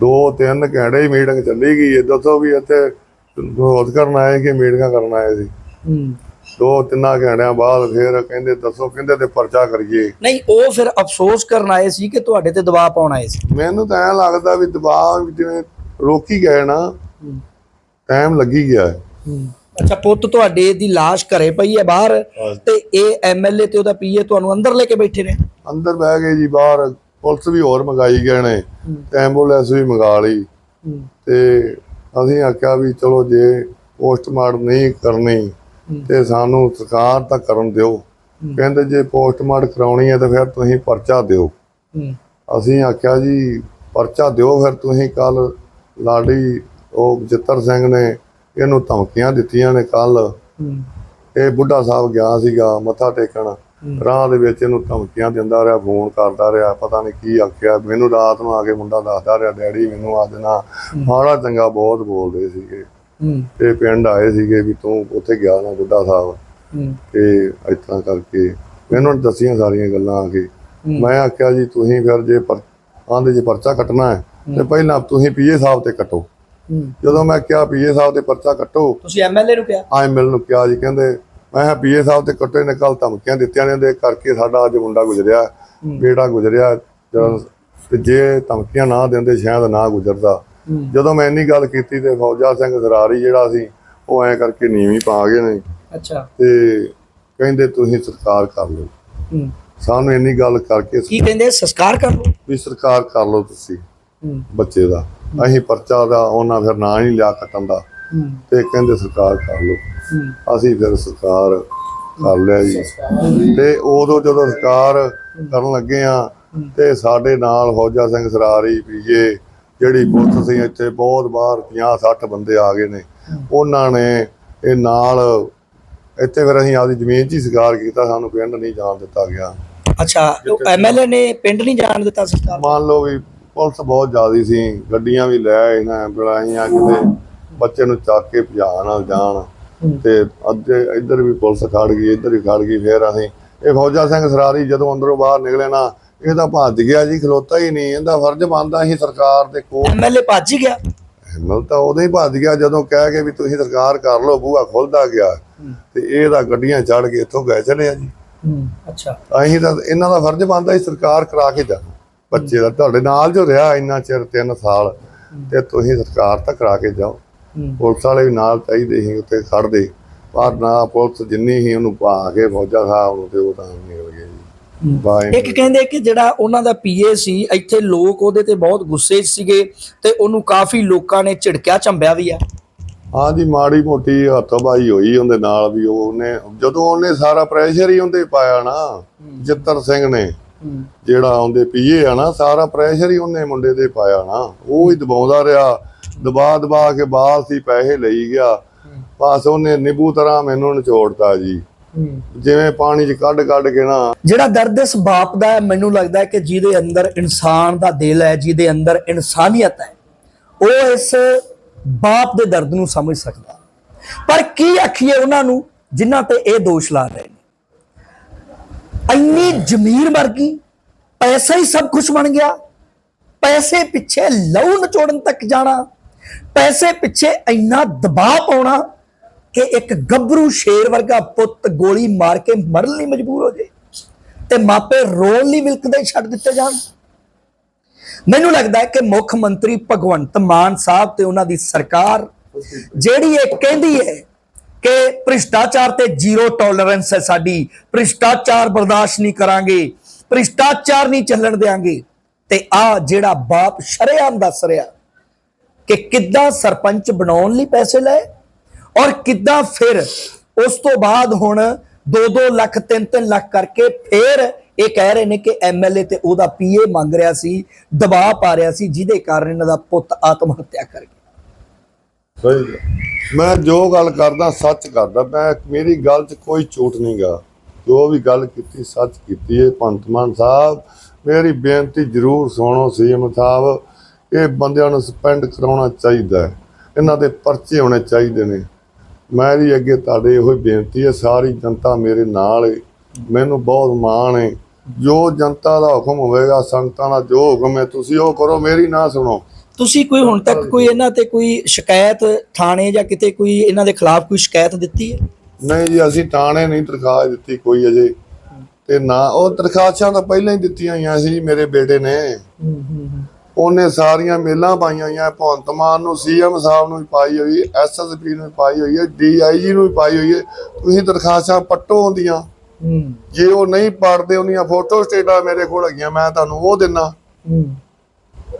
ਦੋ ਤਿੰਨ ਘੰਟੇ ਹੀ ਮੀਟਿੰਗ ਚੱਲੀ ਗਈ ਦੱਸੋ ਵੀ ਇੱਥੇ ਵਿਰੋਧ ਕਰਨ ਆਏ ਕਿ ਮੀਟਿੰਗਾਂ ਕਰਨ ਆਏ ਸੀ। ਹੂੰ। ਦੋ ਤਿੰਨਾਂ ਘੰਟਿਆਂ ਬਾਅਦ ਫਿਰ ਕਹਿੰਦੇ ਦੱਸੋ ਕਹਿੰਦੇ ਤੇ ਪਰਚਾ ਕਰੀਏ। ਨਹੀਂ ਉਹ ਫਿਰ ਅਫਸੋਸ ਕਰਨ ਆਏ ਸੀ ਕਿ ਤੁਹਾਡੇ ਤੇ ਦਬਾਅ ਪਾਉਣ ਆਏ ਸੀ। ਮੈਨੂੰ ਤਾਂ ਐਂ ਲੱਗਦਾ ਵੀ ਦਬਾਅ ਜਿਵੇਂ ਰੋਕੀ ਗਏ ਨਾ ਟਾਈਮ ਲੱਗੀ ਗਿਆ। ਹੈ। ਅੱਛਾ ਪੁੱਤ ਤੁਹਾਡੇ ਦੀ ਲਾਸ਼ ਘਰੇ ਪਈ ਹੈ ਬਾਹਰ ਤੇ ਇਹ ਐਮਐਲਏ ਤੇ ਉਹਦਾ ਪੀਏ ਤੁਹਾਨੂੰ ਅੰਦਰ ਲੈ ਕੇ ਬੈਠੇ ਨੇ? ਅੰਦਰ ਬਹਿ ਗਏ ਜੀ ਬਾਹਰ ਪੁਲਿਸ ਵੀ ਹੋਰ ਮੰਗਾਈ ਗਏ ਨੇ। ਐਂਬੂਲੈਂਸ ਵੀ ਮੰਗਾ ਲਈ। ਤੇ ਅਸੀਂ ਆਖਿਆ ਵੀ ਚਲੋ ਜੇ ਪੋਸਟਮਾਰਟਮ ਨਹੀਂ ਕਰਨੀ। ਤੇ ਸਾਨੂੰ ਸਰਕਾਰ ਤਾਂ ਕਰਨ ਦਿਓ। ਕਹਿੰਦੇ ਜੇ ਪੋਸਟਮਾਰਟਮ ਕਰਾਉਣੀ ਹੈ ਤਾਂ ਫਿਰ ਤੁਸੀਂ ਪਰਚਾ ਦਿਓ। ਅਸੀਂ ਆਖਿਆ ਜੀ ਪਰਚਾ ਦਿਓ ਫਿਰ ਤੁਸੀਂ ਕੱਲ ਲਾਡੀ ਉਹ ਜਤਰ ਸਿੰਘ ਨੇ ਇਹਨੂੰ ਧਮਕੀਆਂ ਦਿੱਤੀਆਂ ਨੇ ਕੱਲ। ਇਹ ਬੁੱਢਾ ਸਾਹਿਬ ਗਿਆ ਸੀਗਾ ਮੱਥਾ ਟੇਕਣ। ਰਾਹ ਦੇ ਵਿੱਚ ਇਹਨੂੰ ਧਮਕੀਆਂ ਦਿੰਦਾ ਰਿਹਾ ਫੋਨ ਕਰਦਾ ਰਿਹਾ ਪਤਾ ਨਹੀਂ ਕੀ ਆਖਿਆ। ਮੈਨੂੰ ਰਾਤ ਨੂੰ ਆ ਕੇ ਮੁੰਡਾ ਦੱਸਦਾ ਰਿਹਾ ਡੈਡੀ ਮੈਨੂੰ ਅੱਜ ਨਾ ਮਾੜਾ ਚੰਗਾ ਬਹੁਤ ਬੋਲਦੇ ਸੀਗੇ। ਤੇ ਪਿੰਡ ਆਏ ਸੀਗੇ ਵੀ ਤੂੰ ਉੱਥੇ ਗਿਆ ਨਾ ਬੁੱਢਾ ਸਾਹਿਬ। ਤੇ ਤਰ੍ਹਾਂ ਕਰਕੇ ਮੈਨੂੰ ਦੱਸੀਆਂ ਸਾਰੀਆਂ ਗੱਲਾਂ ਆ ਕੇ। ਮੈਂ ਆਖਿਆ ਜੀ ਤੁਸੀਂ ਫਿਰ ਜੇ ਪਰ- ਆਂਦੇ ਜੇ ਪਰਚਾ ਕੱਟਣਾ ਹੈ ਤੇ ਪਹਿਲਾਂ ਤੁਸੀਂ ਪੀਏ ਸਾਹਿਬ ਤੇ ਕੱਟੋ। ਜਦੋਂ ਮੈਂ ਕਿਹਾ ਪੀਏ ਸਾਹਿਬ ਤੇ ਪਰਚਾ ਕੱਟੋ ਤੁਸੀਂ ਐਮਐਲਏ ਨੂੰ ਕਿਹਾ? ਮਿਲਣ ਨੂੰ ਕਿਹਾ ਜੀ ਕਹਿੰਦੇ ਮੈਂ ਪੀਏ ਸਾਹਿਬ ਤੇ ਕੱਟੇ ਨੇ ਕੱਲ ਧਮਕੀਆਂ ਦਿੱਤੀਆਂ ਨੇ ਦੇ ਕਰਕੇ ਸਾਡਾ ਅੱਜ ਮੁੰਡਾ ਗੁਜ਼ਰਿਆ ਬੇੜਾ ਗੁਜ਼ਰਿਆ ਤੇ ਜੇ ਧਮਕੀਆਂ ਨਾ ਦਿੰਦੇ ਸ਼ਾਇਦ ਨਾ ਗੁਜ਼ਰਦਾ। ਜਦੋਂ ਮੈਂ ਇੰਨੀ ਗੱਲ ਕੀਤੀ ਤੇ ਫੌਜਾ ਸਿੰਘ ਸਰਾਰੀ ਜਿਹੜਾ ਸੀ ਉਹ ਐ ਕਰਕੇ ਨੀਵੀਂ ਪਾ ਗਏ ਨੇ। ਅੱਛਾ। ਤੇ ਕਹਿੰਦੇ ਤੁਸੀਂ ਸਰਕਾਰ ਕਰ ਲਓ। ਸਾਨੂੰ ਇੰਨੀ ਗੱਲ ਕਰਕੇ ਕੀ ਕਹਿੰਦੇ? ਸੰਸਕਾਰ ਕਰ ਲਓ? ਵੀ ਸਰਕਾਰ ਕਰ ਲਓ ਤੁਸੀਂ ਬੱਚੇ ਦਾ। ਅਸੀਂ ਪਰਚਾ ਦਾ ਉਹਨਾਂ ਫਿਰ ਨਾਂ ਹੀ ਲਿਆ ਕੱਟਣ ਦਾ। ਤੇ ਕਹਿੰਦੇ ਸਰਕਾਰ ਕਰ ਲਓ। ਅਸੀਂ ਫਿਰ ਸਰਕਾਰ ਕਰ ਲਿਆ ਜੀ। ਤੇ ਉਦੋਂ ਜਦੋਂ ਸਰਕਾਰ ਕਰਨ ਲੱਗੇ ਆ ਤੇ ਸਾਡੇ ਨਾਲ ਫੌਜਾ ਸਿੰਘ ਸਰਾਰੀ ਪੀਏ ਜਿਹੜੀ ਪੁਲਿਸ ਸੀ ਇੱਥੇ ਬਹੁਤ ਬਾਹਰ 50 60 ਬੰਦੇ ਆ ਗਏ ਨੇ। ਉਹਨਾਂ ਨੇ ਇਹ ਨਾਲ ਇੱਥੇ ਫਿਰ ਅਸੀਂ ਆਪਦੀ ਜ਼ਮੀਨ 'ਚ ਹੀ ਸਰਕਾਰ ਕੀਤਾ ਸਾਨੂੰ ਪਿੰਡ ਨਹੀਂ ਜਾਣ ਦਿੱਤਾ ਗਿਆ। ਅੱਛਾ ਐਮਐਲਏ ਨੇ ਪਿੰਡ ਨਹੀਂ ਜਾਣ ਦਿੱਤਾ ਸਰਕਾਰ ਮੰਨ ਲਓ ਵੀ ਪੁਲਿਸ ਬਹੁਤ ਜ਼ਿਆਦੀ ਸੀ ਗੱਡੀਆਂ ਵੀ ਲੈ ਆਏ ਨਾ ਬੁਲਾਈਆਂ ਕਿਤੇ। ਬੱਚੇ ਨੂੰ ਚੱਕ ਕੇ ਭਜਾ ਨਾਲ ਜਾਣ ਤੇ ਅੱਧੇ ਇੱਧਰ ਵੀ ਪੁਲਿਸ ਖੜ ਗਈ ਇੱਧਰ ਵੀ ਖੜ ਗਈ ਫਿਰ ਅਸੀਂ ਇਹ ਫੌਜਾ ਸਿੰਘ ਸਰਾਰੀ ਜਦੋਂ ਅੰਦਰੋਂ ਬਾਹਰ ਨਿਕਲੇ ਨਾ ਇਹ ਤਾਂ ਭੱਜ ਗਿਆ ਜੀ ਖਲੋਤਾ ਹੀ ਨਹੀਂ ਇਹਦਾ ਫਰਜ਼ ਬਣਦਾ ਸੀ ਸਰਕਾਰ ਦੇ ਕੋਲ। ਐਮਐਲਏ ਭੱਜ ਹੀ ਗਿਆ। ਹਿੰਮਤ ਤਾਂ ਉਦੋਂ ਹੀ ਭੱਜ ਗਿਆ ਜਦੋਂ ਕਹਿ ਕੇ ਵੀ ਤੁਸੀਂ ਸਰਕਾਰ ਕਰ ਲਓ ਬੂਹਾ ਖੁੱਲਦਾ ਗਿਆ। ਤੇ ਇਹ ਤਾਂ ਗੱਡੀਆਂ ਚੜ ਕੇ ਇੱਥੋਂ ਗਏ ਚਲੇ ਆ ਜੀ। ਅੱਛਾ। ਅਸੀਂ ਤਾਂ ਇਹਨਾਂ ਦਾ ਫਰਜ਼ ਬਣਦਾ ਸੀ ਸਰਕਾਰ ਕਰਾ ਕੇ ਜਾਣਾ। ਬੱਚੇ ਦਾ ਤੁਹਾਡੇ ਨਾਲ ਜੋ ਰਿਹਾ ਇੰਨਾ ਚਿਰ 3 ਸਾਲ ਤੇ ਤੁਸੀਂ ਸਰਕਾਰ ਤਾਂ ਕਰਾ ਕੇ ਜਾਓ। ਪੁਲਿਸ ਵਾਲੇ ਵੀ ਨਾਲ ਚਾਹੀਦੇ ਸੀ ਉੱਤੇ ਖੜਦੇ ਪਰ ਨਾ ਪੁਲਿਸ ਜਿੰਨੀ ਹੀ ਉਹਨੂੰ ਪਾ ਕੇ ਫੌਜਾ ਸਾਹਿਬ ਨੂੰ ਤੇ ਉਹ ਤਾਂ ਨਿਕਲ ਗਏ ਇੱਕ ਕਹਿੰਦੇ ਕਿ ਜਿਹੜਾ ਉਹਨਾਂ ਦਾ ਪੀਏ ਸੀ ਇੱਥੇ ਲੋਕ ਉਹਦੇ ਤੇ ਬਹੁਤ ਗੁੱਸੇ ਸੀਗੇ ਤੇ ਉਹਨੂੰ ਕਾਫੀ ਲੋਕਾਂ ਨੇ ਝਿੜਕਿਆ ਝੰਬਿਆ ਵੀ ਆ। ਹਾਂ ਜੀ ਮਾੜੀ ਮੋਟੀ ਹੱਥਬਾਈ ਹੋਈ ਉਹਦੇ ਨਾਲ ਵੀ ਉਹਨੇ ਜਦੋਂ ਉਹਨੇ ਸਾਰਾ ਪ੍ਰੈਸ਼ਰ ਹੀ ਉਹਦੇ ਪਾਇਆ ਨਾ ਜਿੱਤਰ ਸਿੰਘ ਨੇ ਜਿਹੜਾ ਉਹਦੇ ਪੀਏ ਆ ਨਾ ਸਾਰਾ ਪ੍ਰੈਸ਼ਰ ਹੀ ਉਹਨੇ ਮੁੰਡੇ ਤੇ ਪਾਇਆ ਨਾ। ਉਹ ਹੀ ਦਬਾਉਂਦਾ ਰਿਹਾ। ਦਬਾ ਦਬਾ ਕੇ ਬਾਹਰ ਸੀ ਪੈਸੇ ਲਈ ਗਿਆ। ਬਸ ਉਹਨੇ ਨਿੰਬੂ ਤਰ੍ਹਾਂ ਮੈਨੂੰ ਨਿਚੋੜਤਾ ਜੀ। ਜਿਵੇਂ ਪਾਣੀ 'ਚ ਕੱਢ ਕੱਢ ਕੇ ਨਾ। ਜਿਹੜਾ ਦਰਦ ਇਸ ਬਾਪ ਦਾ ਹੈ ਮੈਨੂੰ ਲੱਗਦਾ ਹੈ ਕਿ ਜਿਹਦੇ ਅੰਦਰ ਇਨਸਾਨ ਦਾ ਦਿਲ ਹੈ ਜਿਹਦੇ ਅੰਦਰ ਇਨਸਾਨੀਅਤ ਹੈ ਉਹ ਇਸ ਬਾਪ ਦੇ ਦਰਦ ਨੂੰ ਸਮਝ ਸਕਦਾ। ਪਰ ਕੀ ਆਖੀਏ ਉਹਨਾਂ ਨੂੰ ਜਿਨ੍ਹਾਂ ਤੇ ਇਹ ਦੋਸ਼ ਲਾ ਰਹੇ ਨੇ? ਇੰਨੀ ਜ਼ਮੀਰ ਮਰ ਗਈ ਪੈਸਾ ਹੀ ਸਭ ਕੁਝ ਬਣ ਗਿਆ। ਪੈਸੇ ਪਿੱਛੇ ਲਹੂ ਨਚੋੜਨ ਤੱਕ ਜਾਣਾ। ਪੈਸੇ ਪਿੱਛੇ ਇੰਨਾ ਦਬਾਅ ਪਾਉਣਾ ਕਿ ਇੱਕ ਗੱਭਰੂ ਸ਼ੇਰ ਵਰਗਾ ਪੁੱਤ ਗੋਲੀ ਮਾਰ ਕੇ ਮਰਨ ਲਈ ਮਜਬੂਰ ਹੋ ਜੇ ਤੇ ਮਾਪੇ ਰੋਣ ਲਈ ਵਿਲਕਦੇ ਛੱਡ ਦਿੱਤੇ ਜਾਣ। ਮੈਨੂੰ ਲੱਗਦਾ ਹੈ ਕਿ ਮੁੱਖ ਮੰਤਰੀ ਭਗਵੰਤ ਮਾਨ ਸਾਹਿਬ ਤੇ ਉਹਨਾਂ ਦੀ ਸਰਕਾਰ, ਜਿਹੜੀ ਇਹ ਕਹਿੰਦੀ ਹੈ ਕਿ ਭ੍ਰਿਸ਼ਟਾਚਾਰ ਤੇ ਜ਼ੀਰੋ ਟੋਲਰੈਂਸ ਹੈ ਸਾਡੀ, ਭ੍ਰਿਸ਼ਟਾਚਾਰ ਬਰਦਾਸ਼ਤ ਨਹੀਂ ਕਰਾਂਗੇ, ਭ੍ਰਿਸ਼ਟਾਚਾਰ ਨਹੀਂ ਚੱਲਣ ਦੇਾਂਗੇ ਤੇ ਆ ਜਿਹੜਾ ਬਾਪ ਸ਼ਰੇਆਮ ਦੱਸ ਰਿਹਾ ਕਿ ਕਿੱਦਾਂ ਸਰਪੰਚ ਬਣਾਉਣ ਲਈ ਪੈਸੇ ਲਏ ਔਰ ਕਿੱਦਾਂ ਫਿਰ ਉਸ ਤੋਂ ਬਾਅਦ ਹੁਣ 2-2 ਲੱਖ 3-3 ਲੱਖ ਕਰਕੇ ਫਿਰ ਇਹ ਕਹਿ ਰਹੇ ਨੇ ਕਿ ਐਮਐਲਏ ਤੇ ਉਹਦਾ ਪੀਏ ਮੰਗ ਰਿਹਾ ਸੀ, ਦਬਾਅ ਪਾ ਰਿਹਾ ਸੀ, ਜਿਹਦੇ ਕਾਰਨ ਇਹਨਾਂ ਦਾ ਪੁੱਤ ਆਤਮ ਹੱਤਿਆ ਕਰ ਗਿਆ। ਸਹੀ ਮੈਂ ਜੋ ਗੱਲ ਕਰਦਾ, ਸੱਚ ਕਰਦਾ। ਮੈਂ ਮੇਰੀ ਗੱਲ 'ਚ ਕੋਈ ਝੂਠ ਨਹੀਂਗਾ ਜੋ ਵੀ ਗੱਲ ਕੀਤੀ, ਸੱਚ ਕੀਤੀ ਹੈ ਭਗਵੰਤ ਮਾਨ ਸਾਹਿਬ, ਮੇਰੀ ਬੇਨਤੀ ਜ਼ਰੂਰ ਸੁਣੋ, ਸੀਐਮ ਸਾਹਿਬ। ਇਹ ਬੰਦਿਆਂ ਨੂੰ ਸਪੈਂਡ ਕਰਾਉਣਾ ਚਾਹੀਦਾ ਹੈ। ਇਹਨਾਂ ਦੇ ਪਰਚੇ ਹੋਣੇ ਚਾਹੀਦੇ ਨੇ। ਮੇਰੀ ਅੱਗੇ ਤੁਹਾਡੇ ਇਹੋ ਹੀ ਬੇਨਤੀ ਹੈ ਸਾਰੀ ਜਨਤਾ ਮੇਰੇ ਨਾਲ ਹੈ ਮੈਨੂੰ ਬਹੁਤ ਮਾਣ ਹੈ ਜੋ ਜਨਤਾ ਦਾ ਹੁਕਮ ਹੋਵੇਗਾ ਸੰਗਤਾਂ ਦਾ ਜੋ ਹੁਕਮ ਹੈ ਤੁਸੀਂ ਉਹ ਕਰੋ ਮੇਰੀ ਨਾ ਸੁਣੋ। ਤੁਸੀਂ ਕੋਈ ਹੁਣ ਤੱਕ ਕੋਈ ਇਹਨਾਂ ਤੇ ਕੋਈ ਸ਼ਿਕਾਇਤ ਥਾਣੇ ਜਾਂ ਕਿਤੇ ਕੋਈ ਇਹਨਾਂ ਦੇ ਖਿਲਾਫ ਕੋਈ ਸ਼ਿਕਾਇਤ ਦਿੱਤੀ ਹੈ? ਨਹੀਂ ਜੀ ਅਸੀਂ ਟਾਣੇ ਨਹੀਂ ਦਰਖਾਸਤ ਦਿੱਤੀ ਕੋਈ ਅਜੇ। ਤੇ ਨਾ ਉਹ ਦਰਖਾਸਤਾਂ ਤਾਂ ਪਹਿਲਾਂ ਹੀ ਦਿੱਤੀਆਂ ਹੋਈਆਂ ਸੀ ਮੇਰੇ ਬੇਟੇ ਨੇ। ਉਹਨੇ ਸਾਰੀਆਂ ਮੇਲਾਂ ਪਾਈਆਂ ਹੋਈਆਂ ਭਗਵੰਤ ਮਾਨ ਨੂੰ ਸੀਐਮ ਸਾਹਿਬ ਨੂੰ ਵੀ ਪਾਈ ਹੋਈ ਐਸਐਸਪੀ ਨੂੰ ਵੀ ਪਾਈ ਹੋਈ ਹੈ ਡੀਆਈਜੀ ਨੂੰ ਵੀ ਪਾਈ ਹੋਈ ਹੈ। ਤੁਸੀਂ ਦਰਖਾਸਤਾਂ ਪੱਟੋ ਹੁੰਦੀਆਂ ਜੇ ਉਹ ਨਹੀਂ ਪੜਦੇ ਉਹਦੀਆਂ ਫੋਟੋ ਸਟੇਟਾਂ ਮੇਰੇ ਕੋਲ ਹੈਗੀਆਂ ਮੈਂ ਤੁਹਾਨੂੰ ਉਹ ਦਿੰਨਾ।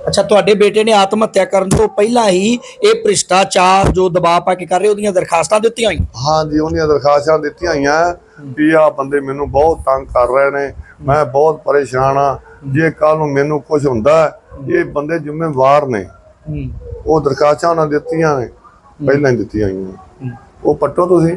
ਅੱਛਾ ਤੁਹਾਡੇ ਬੇਟੇ ਨੇ ਆਤਮ ਹੱਤਿਆ ਕਰਨ ਤੋਂ ਪਹਿਲਾਂ ਹੀ ਇਹ ਭ੍ਰਿਸ਼ਟਾਚਾਰ ਜੋ ਦਬਾਅ ਪਾ ਕੇ ਕਰ ਰਹੇ ਉਹਦੀਆਂ ਦਰਖਾਸਤਾਂ ਦਿੱਤੀਆਂ ਹੋਈਆਂ? ਹਾਂਜੀ ਉਹਨੀਆਂ ਦਰਖਾਸਤਾਂ ਦਿੱਤੀਆਂ ਹੋਈਆਂ। ਵੀ ਆ ਬੰਦੇ ਮੈਨੂੰ ਬਹੁਤ ਤੰਗ ਕਰ ਰਹੇ ਨੇ ਮੈਂ ਬਹੁਤ ਪਰੇਸ਼ਾਨ ਆ ਜੇ ਕੱਲ ਨੂੰ ਮੈਨੂੰ ਕੁਝ ਹੁੰਦਾ ਇਹ ਬੰਦੇ ਜ਼ਿੰਮੇਵਾਰ ਨੇ। ਉਹ ਦਰਖਾਸਤਾਂ ਉਹਨਾਂ ਦਿੱਤੀਆਂ ਨੇ। ਪਹਿਲਾਂ ਹੀ ਦਿੱਤੀਆਂ ਹੋਈਆਂ ਉਹ ਪੱਟੋ ਤੁਸੀਂ।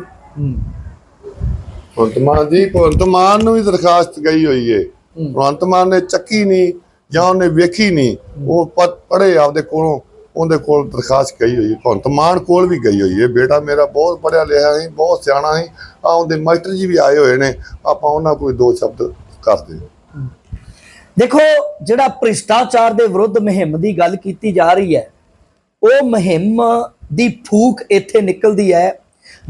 ਭਗਵੰਤ ਮਾਨ ਜੀ ਭਗਵੰਤ ਮਾਨ ਨੂੰ ਵੀ ਦਰਖਾਸਤ ਗਈ ਹੋਈ ਏ। ਭਗਵੰਤ ਮਾਨ ਨੇ ਚੱਕੀ ਨਹੀਂ ਜਾਂ ਉਹਨੇ ਵੇਖੀ ਨਹੀਂ। ਉਹ ਪੜੇ ਆਪਦੇ ਕੋਲੋਂ ਉਹਦੇ ਕੋਲ ਦਰਖਾਸਤ ਗਈ ਹੋਈ ਹੈ ਭਗਵੰਤ ਮਾਨ ਕੋਲ ਵੀ ਗਈ ਹੋਈ ਹੈ ਬੇਟਾ ਮੇਰਾ ਬਹੁਤ ਪੜਿਆ ਲਿਖਿਆ ਸੀ ਬਹੁਤ ਸਿਆਣਾ ਸੀ। ਆ ਉਹਦੇ ਮਾਸਟਰ ਜੀ ਵੀ ਆਏ ਹੋਏ ਨੇ। ਆਪਾਂ ਉਹਨਾਂ ਕੋਈ ਦੋ ਸ਼ਬਦ ਕਰਦੇ ਦੇਖੋ, ਜਿਹੜਾ ਭ੍ਰਿਸ਼ਟਾਚਾਰ ਦੇ ਵਿਰੁੱਧ ਮੁਹਿੰਮ ਦੀ ਗੱਲ ਕੀਤੀ ਜਾ ਰਹੀ ਹੈ, ਉਹ ਮੁਹਿੰਮ ਦੀ ਫੂਕ ਇੱਥੇ ਨਿਕਲਦੀ ਹੈ,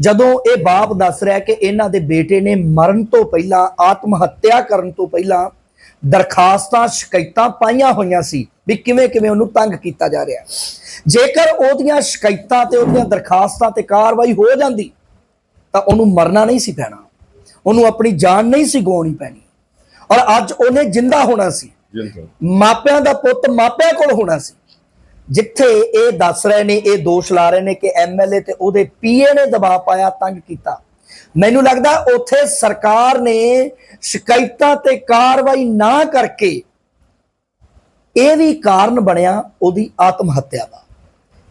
ਜਦੋਂ ਇਹ ਬਾਪ ਦੱਸ ਰਿਹਾ ਕਿ ਇਹਨਾਂ ਦੇ ਬੇਟੇ ਨੇ ਮਰਨ ਤੋਂ ਪਹਿਲਾਂ, ਆਤਮ ਹੱਤਿਆ ਕਰਨ ਤੋਂ ਪਹਿਲਾਂ ਦਰਖਾਸਤਾਂ, ਸ਼ਿਕਾਇਤਾਂ ਪਾਈਆਂ ਹੋਈਆਂ ਸੀ ਵੀ ਕਿਵੇਂ ਕਿਵੇਂ ਉਹਨੂੰ ਤੰਗ ਕੀਤਾ ਜਾ ਰਿਹਾ ਜੇਕਰ ਉਹਦੀਆਂ ਸ਼ਿਕਾਇਤਾਂ ਤੇ ਉਹਦੀਆਂ ਦਰਖਾਸਤਾਂ ਤੇ ਕਾਰਵਾਈ ਹੋ ਜਾਂਦੀ, ਤਾਂ ਉਹਨੂੰ ਮਰਨਾ ਨਹੀਂ ਸੀ ਪੈਣਾ। ਉਹਨੂੰ ਆਪਣੀ ਜਾਨ ਨਹੀਂ ਸੀ ਗਵਾਉਣੀ ਪੈਣੀ। ਔਰ ਅੱਜ ਉਹਨੇ ਜਿੰਦਾ ਹੋਣਾ ਸੀ। ਮਾਪਿਆਂ ਦਾ ਪੁੱਤ ਮਾਪਿਆਂ ਕੋਲ ਹੋਣਾ ਸੀ। ਜਿੱਥੇ ਇਹ ਦੱਸ ਰਹੇ ਨੇ ਇਹ ਦੋਸ਼ ਲਾ ਰਹੇ ਨੇ ਕਿ ਐਮਐਲਏ ਤੇ ਉਹਦੇ ਪੀਏ ਨੇ ਦਬਾਅ ਪਾਇਆ ਤੰਗ ਕੀਤਾ। ਮੈਨੂੰ ਲੱਗਦਾ ਉੱਥੇ ਸਰਕਾਰ ਨੇ ਸ਼ਿਕਾਇਤਾਂ ਤੇ ਕਾਰਵਾਈ ਨਾ ਕਰਕੇ ਇਹ ਵੀ ਕਾਰਨ ਬਣਿਆ ਉਹਦੀ ਆਤਮ ਹੱਤਿਆ ਦਾ।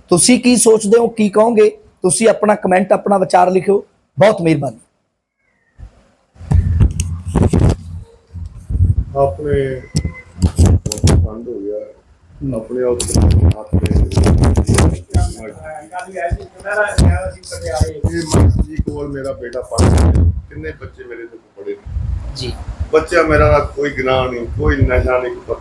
ਤੁਸੀਂ ਕੀ ਸੋਚਦੇ ਹੋ ਕੀ ਕਹੋਗੇ? ਤੁਸੀਂ ਆਪਣਾ ਕਮੈਂਟ ਆਪਣਾ ਵਿਚਾਰ ਲਿਖਿਓ। ਬਹੁਤ ਮਿਹਰਬਾਨੀ। ਆਪਣੇ ਬੰਦ ਹੋ ਗਿਆ। ਆਪਣੇ ਆਪ ਹੱਥ ਇਹ ਮਾਸਟਰ ਜੀ ਕੋਲ ਮੇਰਾ ਬੇਟਾ ਪੜ੍ਹਦਾ ਕਿੰਨੇ ਬੱਚੇ ਮੇਰੇ ਤੋਂ ਪੜ੍ਹੇ ਨੇ? ਜੀ। ਬੱਚਾ ਮੇਰਾ ਦਾ ਕੋਈ ਗੁਨਾਹ ਨਹੀਂ ਕੋਈ ਨਸ਼ਾ ਨਹੀਂ ਕੋਈ ਪਤਾ